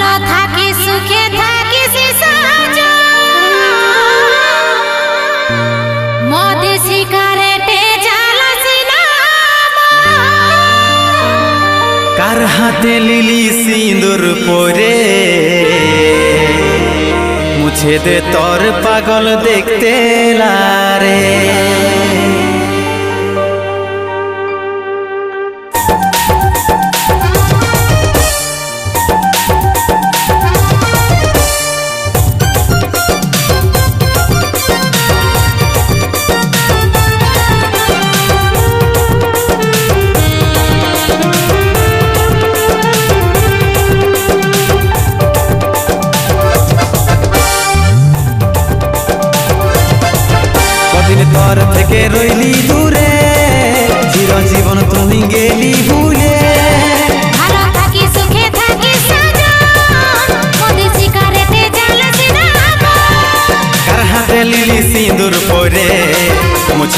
ভালো থাকি সুখে থাকি মদ সিগারেটে কার হাতে লিলি সিঁদুর পরে? মুছে দে তোর পাগল দেখতে লারে।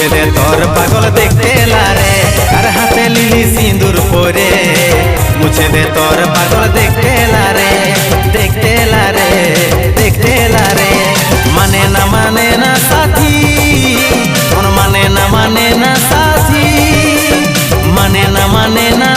মুছে দে তোর পাগল দেখতে লারে, আর হাতে লিলি সিঁদুর পরে। মুছে দে তোর পাগল দেখতে লারে দেখতে লারে দেখতে লারে। মানে না মানে না সাথী মানে না মানে না সাথী। মানে না মানে না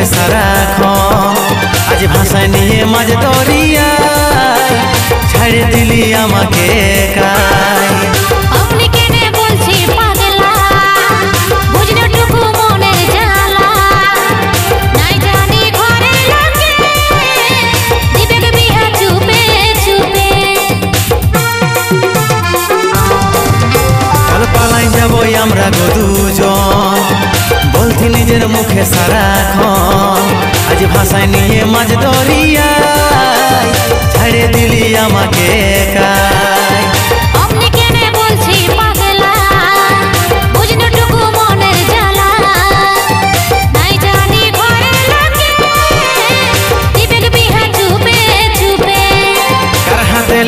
মুখে সারাক্ষণ আজ ভাষায় নিয়ে মাঝ দরিয়া ছাড়ে দিলি আমাকে যাব আমরা গো দুজন বলছি নিজের মুখে সারাক্ষণ আজ ভাষায় নিয়ে মাঝ দরিয়া ছাড়ে দিলি আমাকে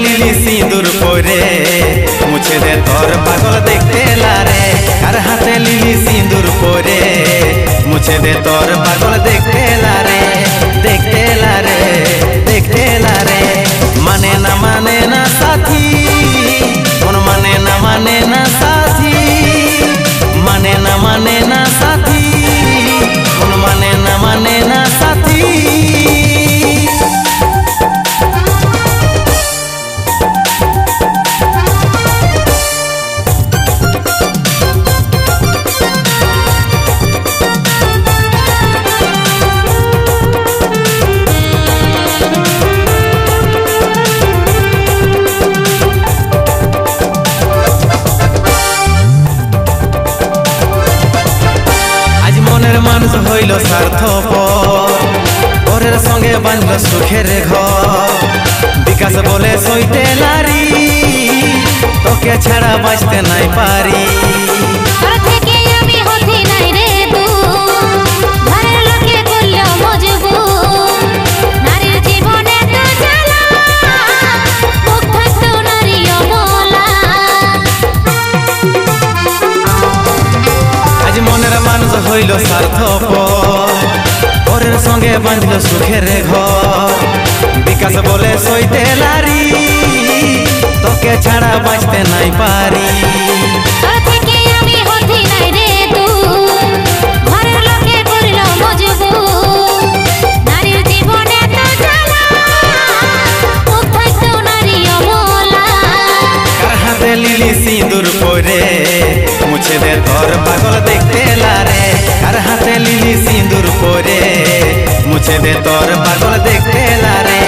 লিলি সিঁদুর পরে মুছে দে তোর পাগল দেখতে লারে। কার হাতে লিলি সিঁদুর পরে মুছে দে তোর পাগল দেখতে লারে। মানুষ হইল স্বার্থপর। পরের সঙ্গে বাঁধল সুখের ঘর। বিকাশ বলে সইতে নারী, তোকে ছাড়া বাঁচতে নাই পারি। হইল স্বার্থপর। পরের সঙ্গে বাঁধল সুখের ঘর। বিকাশ বলে সইতে নারী তোকে ছাড়া বাঁচতে নাই পারি। লিলি সিঁদুর পরে মুছে দে তোর পাগল দেখতে মুছে দে তোর পাগল দেখতে লারে।